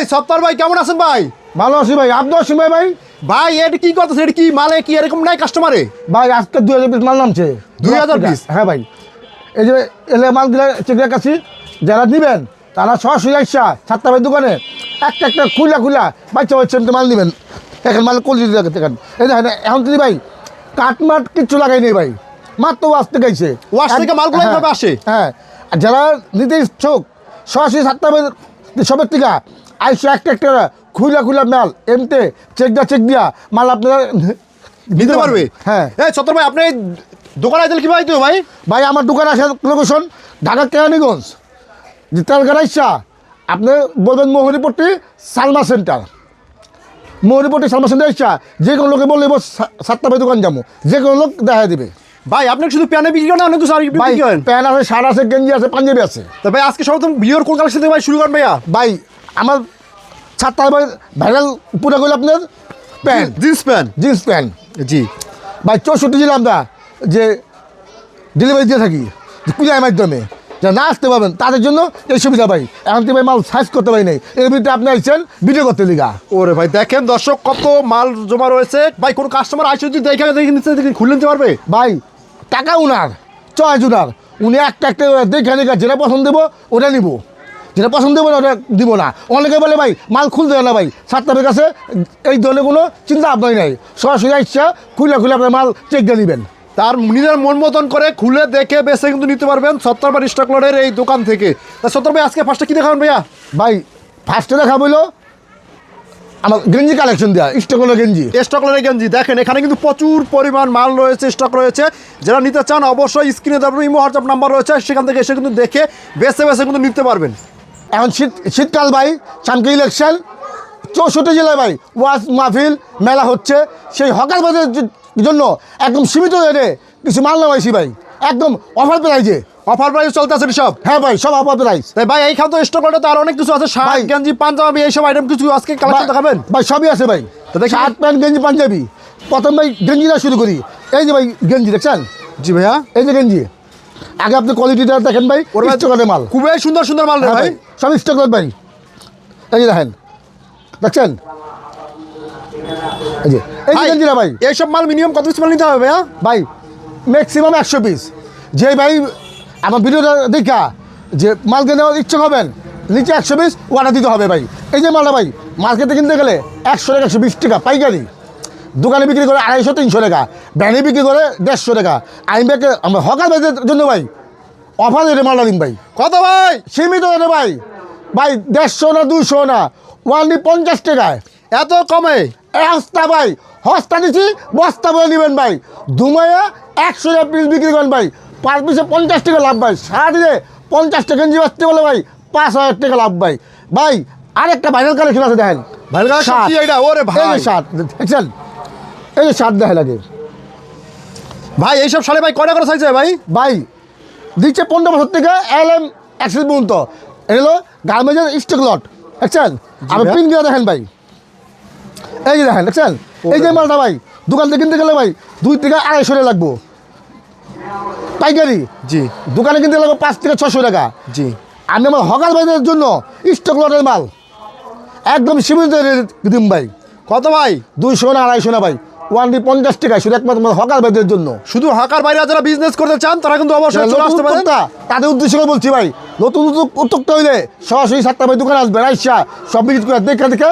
এই সপ্তাহ ভাই কেমন আছেন ভাই? ভালো আছি ভাই আপনি আছেন ভাই ভাই? ভাই এটা কি করতেছে এটা কি মালে কি? এরকম নাই কাস্টমারে ভাই আজকে দুই হাজার পিস মাল নামছে। 2000 piece? হ্যাঁ ভাই। এই যে এলে মাল দিলে চেক রাখাচ্ছি যারা দিবেন তারা সরাসরি আসা সাতটা ভাই দোকানে একটা একটা খুলা খুলা বাচ্চা বাচ্চা মাল নেবেন। এখন মাল কলি দিতে দেখেন এই দেখেন এখন যদি ভাই কাটমাট কিচ্ছু লাগাই নেই ভাই। মাত্র ওয়াশ থেকে আইছে। ওয়াশ থেকে মালগুলো হ্যাঁ, এইভাবে আসে? হ্যাঁ। যারা নিতে ইচ্ছুক সরাসরি সাতটা সবের থেকে আইসে একটা একটা খুলা খুলা মাল এমতে চেক দিয়া চেক দিয়া মাল আপনারা নিতে পারবে? হ্যাঁ। এই সত্তর ভাই আপনি দোকানে কি ভাই তুই ভাই? ভাই আমার দোকান আসার লোকেশন ঢাকা কেরানীগঞ্জ তেলগাড়া ইচ্ছা আপনি বলবেন মোহনীপট্টি সালমা সেন্টার মোহনীপট্টি সালমা সেন্টার ইচ্ছা যে কোনো লোকে বললে সাতটা ভাই দোকান যাব। যে কোনো লোক দেখা দিবে। ভাই আপনি শুধু প্যানে বিক্রি করেন না অনেক কিছু ভাই প্যান্ট আছে শার্ট আছে গেঞ্জি আছে পাঞ্জাবি আছে। তো ভাই আজকে সর্বপ্রথম ভিডিওর কোন কালেকশন থেকে ভাই শুরু করেন ভাইয়া। ভাই আমার ভাই ভাইরাল উপরে করলে আপনার? Pant. Jeans pant. Jeans pant. জি। ভাই চৌষট্টি জেলা আমরা যে ডেলিভারি দিয়ে থাকি যে পূজার মাধ্যমে যারা না আসতে পারবেন তাদের জন্য এই সুবিধা পাই এখন তো ভাই মাল সাইজ করতে পারি নাই। এর ভিতরে আপনি আসছেন ভিডিও করতে লিগা। ওরে ভাই দেখেন দর্শক কত মাল জমা রয়েছে। ভাই কোন কাস্টমার আসে যদি দেখে দেখে নিচ্ছে দেখে খুলে নিতে পারবে? ভাই টাকা উনার চয়েস উনার। উনি একটা একটা দেখে দেখে যেটা পছন্দ দেবো ওটা নিব। যেটা পছন্দ না ওটা দিব না। অনেকে বলে ভাই মাল খুলতে না ভাই। সাতটার কাছে এই ধরনের কোনো চিন্তা আপনার নাই। সরাসরি ইচ্ছা খুলে খুলে আপনার মাল চেক দিয়ে নেবেন তার নিজের মন মতন করে খুলে দেখে বেছে কিন্তু নিতে পারবেন সত্তর বার স্টক লডের এই দোকান থেকে। তা সত্তর ভাই আজকে ফার্স্টে কি দেখাবেন ভাইয়া? ভাই ফার্স্টে দেখা বলল আমার গেঞ্জি কালেকশন দেওয়া স্টকগুলো গেঞ্জি। স্টক লডের গেঞ্জি দেখেন এখানে কিন্তু প্রচুর পরিমাণ মাল রয়েছে স্টক রয়েছে। যারা নিতে চান অবশ্যই স্ক্রিনে দেবেন ইমো হোয়াটসঅ্যাপ নাম্বার রয়েছে সেখান থেকে এসে কিন্তু দেখে বেছে বেছে কিন্তু নিতে পারবেন। এখন শীত শীতকাল ভাই সামকে ইলেকশন চৌষট্টি জেলায় ভাই ওয়াজ মাহফিল মেলা হচ্ছে। সেই হকার বাজারের জন্য একদম সীমিত রেটে কিছু মাল নামাইছি ভাই। একদম অফার প্রাইজে অফার প্রাইস চলতে আছে সব? হ্যাঁ ভাই সব অফার প্রাইস তাই ভাই এই খাদ্য স্টক তো আর অনেক কিছু আছে। শার্ট ভাই। গেঞ্জি পাঞ্জাবি এইসব আইটেম কিছু আজকে কালেকশন দেখাবেন? ভাই সবই আছে ভাই। তো দেখি। শার্ট প্যান্ট গেঞ্জি পাঞ্জাবি। প্রথম ভাই গেঞ্জিটা শুরু করি। এই যে ভাই গেঞ্জি দেখছেন? জি ভাইয়া। এই যে গেঞ্জি। আগে আপনি কোয়ালিটিটা দেখেন ভাই স্টকের মাল। খুবই সুন্দর সুন্দর মাল হ্যাঁ ভাই। সব স্টক ভাই। এই দেখেন দেখছেন? এই যে এই যে ভাই, এইসব মাল মিনিমাম কত পিস মাল নিতে হবে ভাইয়া? ভাই ম্যাক্সিমাম একশো পিস যে ভাই আমার ভিডিওটা দেখা যে মাল কেনার ইচ্ছুক হবেন নিচে একশো পিস অর্ডার দিতে হবে ভাই। এই যে মালটা ভাই মার্কেটে কিনতে গেলে একশো টাকা একশো বিশ টাকা পাইকারি। দোকানে বিক্রি করে আড়াইশো তিনশো টাকা। ভ্যানে বিক্রি করে দেড়শো টাকা। আমি ব্যাগে আমরা হকার ব্যাগের জন্য ভাই অফার রেটে মালটা দিন ভাই। কত ভাই? সীমিত রেটে ভাই। ভাই দেড়শো না দুশো না ওয়ানলি পঞ্চাশ টাকায়। এত কমে? হস্তা ভাই হস্তা দিচ্ছি বস্তা বলে নেবেন ভাই। দুমাইয়া একশো টাকা পিস বিক্রি করেন ভাই। পার পিসে পঞ্চাশ টাকা লাভ ভাই। সারাদিনে পঞ্চাশ টাকা গেঞ্জি বাঁচতে বলে ভাই পাঁচ হাজার টাকা লাভ ভাই। ভাই আরেকটা ভাইরাল কালেকশন আছে দেখেন। Viral collection. কি এটা? ওরে ভাই। এই যে শার্ট দেখছেন? এই যে শার্ট দেখেন আগে। ভাই এইসব শাড়ি ভাই কয়টা করে সাইজ ভাই? ভাই দিচ্ছে পনেরো বছর থেকে এল এম অ্যাক্সেস পর্যন্ত। এটা হলো গার্মেন্টের স্টক লট দেখছেন আমি। পিন দিয়ে দেখেন ভাই। এই যে দেখেন দেখছেন এই যে মালটা ভাই দোকান থেকে কিনতে গেলে ভাই দুই থেকে আড়াইশো টাকা লাগবো। পাইকারি? জি। দোকানে কিনতে লাগবে পাঁচ থেকে ছশো টাকা। জি। আমি আমার হকার বাজারের জন্য স্টক লটের মাল। একদম সীমিত দিম ভাই। কত ভাই? দুইশো না আড়াইশো না ভাই। ওয়ান ডি পঞ্চাশ টাকা শুধু একমাত্র হকার বাজারের জন্য। শুধু হাকার বাইরে যারা বিজনেস করতে চান তারা কিন্তু অবশ্যই চলে আসতে পারেন। তাদের উদ্দেশ্য করে বলছি ভাই নতুন উদ্যোগ- উদ্যোক্তা হইলে সরাসরি সাতটা ভাই দোকানে আসবেন আইসা সব ভিজিট করে দেখে দেখে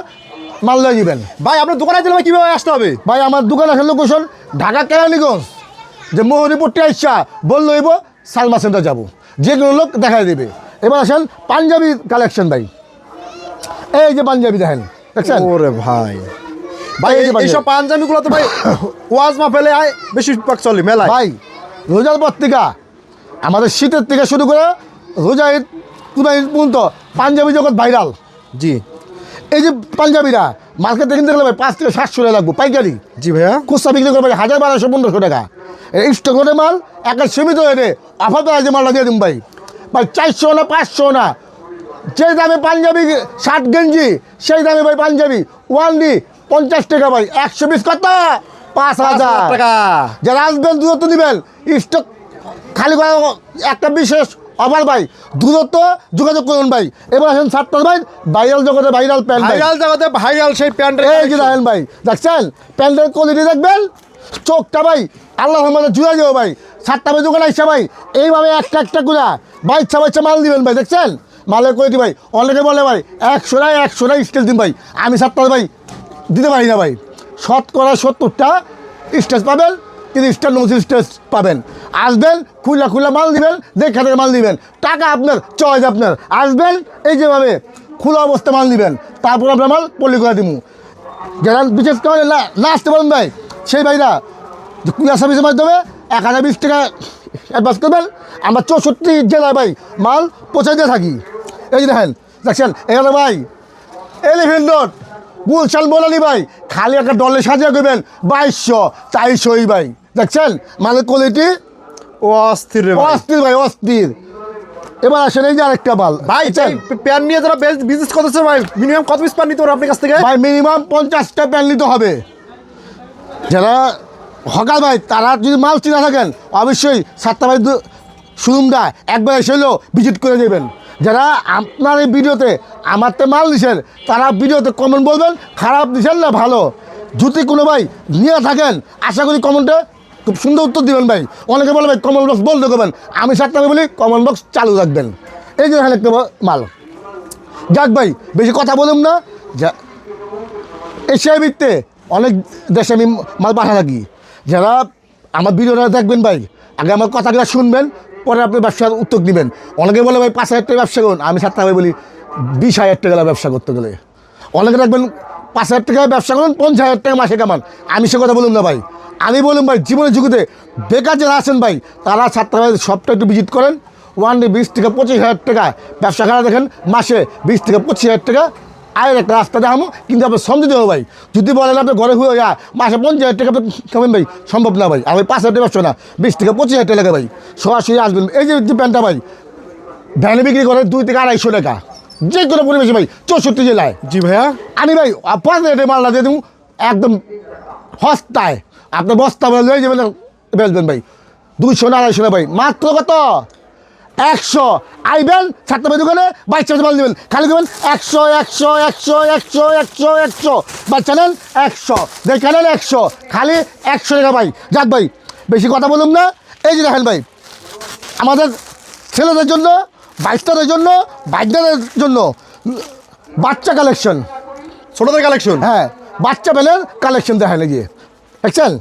মাল লয়ে যাবেন ভাই আপনার দোকানে দিলে ভাই কীভাবে আসতে হবে? ভাই আমার দোকান আছে লোকেশন ঢাকা কেরানীগঞ্জ। যে মোহনীপুরটি আইসা বলল এব সালমা সেন্টার যাব। যে কোনো লোক দেখাই দেবে। এবার আসেন পাঞ্জাবি কালেকশন ভাই। এই যে পাঞ্জাবি দেখেন দেখছেন? ওরে ভাই। ভাই এই যে এই- পাঞ্জাবি। এইসব পাঞ্জাবি তো ভাই ওয়াজ মা ফেলে আয় বেশি পাক চলে মেলায়। ভাই রোজার পর থেকে আমাদের শীতের থেকে শুরু করে রোজা ঈদ কুরবানি ঈদ পর্যন্ত পাঞ্জাবি জগৎ ভাইরাল। জি। এই যে পাঞ্জাবিরা মার্কেটে কিনতে গেলে ভাই পাঁচ থেকে সাতশো টাকা লাগবে পাইকারি। জি ভাইয়া। খুচরা বিক্রি করবে হাজার বারোশো পনেরোশো টাকা। এই মাল একটা সীমিত অফার পেয়ে যে মালটা দিয়ে দিন ভাই। ভাই চারশো না পাঁচশো না। যে দামে পাঞ্জাবি শার্ট গেঞ্জি সেই দামে ভাই পাঞ্জাবি ওয়ান ডি পঞ্চাশ টাকা ভাই একশো বিশ কত? পাঁচ হাজার টাকা। যারা আসবেন দূরত্ব নেবেন স্টক খালি করা একটা বিশেষ আবার ভাই দূরত্ব যোগাযোগ করুন ভাই। এবার আসেন সাতটার ভাই ভাইরাল জগতে ভাইরাল প্যান্ট ভাই। ভাইরাল জগতে ভাইরাল সেই প্যান্টের এই যে দেখেন ভাই দেখছেন? প্যান্টের কোয়ালিটি দেখবেন? চোখটা ভাই আল্লাহ রহমানে জুড়ে যাব ভাই। সাতটা ভাই দোকানে আসছে ভাই এইভাবে একটা একটা করে ভাই ইচ্ছা ইচ্ছা মাল দিবেন ভাই দেখছেন? মালের কোয়ালিটি ভাই অনেকে বলে ভাই একশো টাকা একশো টাকা স্টেজ দিন ভাই। আমি সাতটা ভাই দিতে পারি না ভাই। শতকরা সত্তরটা স্টেজ পাবেন কিন্তু স্টার নমসির স্টেজ পাবেন। আসবেন, খুলা খুলা মাল দিবেন, দেখা মাল দিবেন। টাকা আপনার, চয়েস আপনার। আসবেন, এই যেভাবে খোলা অবস্থা মাল দিবেন, তারপর আপনার মাল পল্লি করে দিব যারা বিশেষ করে না আসতে পারেন ভাই, সেই ভাইরা কুরিয়ার সার্ভিসের মাধ্যমে এক হাজার বিশ টাকা অ্যাডভান্স করবেন, আমরা চৌষট্টি জেলায় ভাই মাল পৌঁছে দিয়ে থাকি। এই যে দেখেন, দেখছেন? এখানে ভাই এলিফেন্ট রোড গুলশান বলানি ভাই খালি একটা ডলে সাজিয়ে করবেন বাইশশো চারশোই ভাই। দেখছেন? মালের কোয়ালিটি ও অস্থির অস্থির ভাই অস্থির। এবার আসেন এই যে আরেকটা মাল। ভাই? প্যান নিয়ে যারা বিজনেস করতেছে ভাই মিনিমাম কত পিস প্যান নিতে পারবে আপনার কাছ থেকে? ভাই মিনিমাম পঞ্চাশটা প্যান নিতে হবে। যারা হকার ভাই তারা যদি মাল চিনা থাকেন অবশ্যই সাতটা ভাই শোরুমটা একবার এসে হলেও ভিজিট করে দেবেন যারা আপনার এই ভিডিওতে আমার তো মাল দিছেন, তারা ভিডিওতে কমেন্ট বলবেন, খারাপ দিছেন না ভালো? যদি কোনো ভাই নিয়ে থাকেন, আশা করি কমেন্টে খুব সুন্দর উত্তর দিবেন ভাই। অনেকে বলে ভাই কমেন্ট বক্স বলতে করবেন। আমি সাতটা বলি কমেন্ট বক্স চালু রাখবেন। এই যে একটা মাল। যাক ভাই, বেশি কথা বলুন না। যা এশিয়ার ভিত্তে অনেক দেশে আমি মাল পাঠা থাকি। যারা আমার ভিডিওটা দেখবেন ভাই, আগে আমার কথাগুলো শুনবেন পরে আপনি ব্যবসার উদ্যোগ নেবেন অনেকে বলে, ভাই, পাঁচ হাজার টাকা ব্যবসা করুন। আমি সাতটা ভাই বলি, বিশ হাজার টাকা ব্যবসা করতে গেলে। অনেকে রাখবেন, পাঁচ হাজার টাকা ব্যবসা করুন, পঞ্চাশ হাজার টাকা মাসে কামান। আমি সে কথা বলুন না, ভাই। আমি বলুন, ভাই, জীবনের যুগতে বেকার যারা আছেন, ভাই, তারা ভাই সবটা একটু ভিজিট করেন। ওয়ান ডে বিশ থেকে পঁচিশ হাজার টাকা ব্যবসা খারাপ দেখেন, মাসে বিশ থেকে পঁচিশ হাজার টাকা আয়ের একটা রাস্তা দেখামো কিন্তু আপনি সমঝে দেবো ভাই। যদি বলেন আপনি ঘরে হয়ে যা মাসে পঞ্চাশ হাজার টাকা খাবেন ভাই সম্ভব না ভাই। আমি পাঁচ হাজার টাকা ব্যবসা না বিশ থেকে পঁচিশ হাজার টাকা লাগে ভাই। সরাসরি আসবেন। এই যে প্যান্টটা ভাই ভ্যানে বিক্রি করে দুই থেকে আড়াইশো টাকা। যে কোনো পরিবেশে ভাই চৌষট্টি জেলায়। জি ভাইয়া। আমি ভাই পাঁচ রেটে মালটা দিয়ে দেবো একদম হস্তায় আপনি বস্তা বলে লয়ে যাবেন বেচবেন ভাই। দুইশো না আড়াইশো না ভাই। মাত্র কত? একশো। আইবেন সাতটা ভাই দোকানে বাইশ মাল দেবেন। খালি দেবেন একশো একশো একশো একশো একশো একশো। বাচ্চা নেন একশো। দেখে নেন একশো। খালি একশো টাকা ভাই। যাক ভাই বেশি কথা বলুন না। এই যে দেখেন ভাই আমাদের ছেলেদের জন্য বাইশটাদের জন্য বাইকদের জন্য বাচ্চা কালেকশন। ছোটদের কালেকশন? হ্যাঁ বাচ্চা বেলের কালেকশন দেখায় গিয়ে দেখছেন?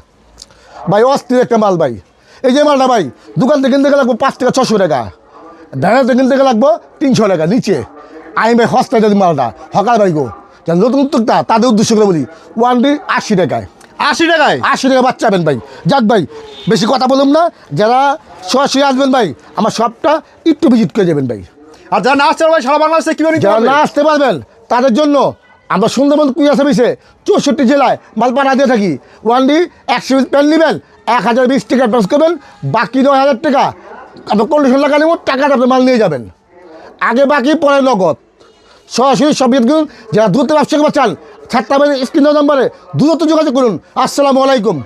ভাই অস্থির একটা মাল ভাই। এই যে মালটা ভাই দোকান থেকে কিনতে গেলে পাঁচ টাকা ছশো টাকা। ভ্যানাতে কিনতে গেলে লাগবো তিনশো টাকা নিচে। ভাই হস্তায় যদি মালটা হকার ভাই গো। যারা নতুন উদ্যোক্তা তাদের উদ্দেশ্য করে বলি ওয়ান ডি আশি টাকায়। আশি টাকায়? আশি টাকা বাচ্চা হবেন ভাই। যাক ভাই বেশি কথা বলুন না। যারা সরাসরি আসবেন ভাই আমার সবটা একটু ভিজিট করে যাবেন ভাই। আর যারা না আসতে ভাই সারা বাংলাদেশে কীভাবে যারা না আসতে পারবেন তাদের জন্য আমরা সুন্দরবন কুইয়া সার্ভিসে চৌষট্টি জেলায় মাল পাঠা দিয়ে থাকি। ওয়ান ডি একশো পিস প্যান্ট নেবেন এক হাজার বিশ টাকা অ্যাডভান্স করবেন বাকি নয় হাজার টাকা আপনার কন্ডিশন লাগা নেব টাকাটা আপনি মাল নিয়ে যাবেন। আগে বাকি, পরে নগদ। সরাসরি সব দিন যারা দূরত্ব ব্যবসা করতে চান সাতটা স্ক্রিন নম্বরে দূরত্ব যোগাযোগ করুন। আসসালামু আলাইকুম।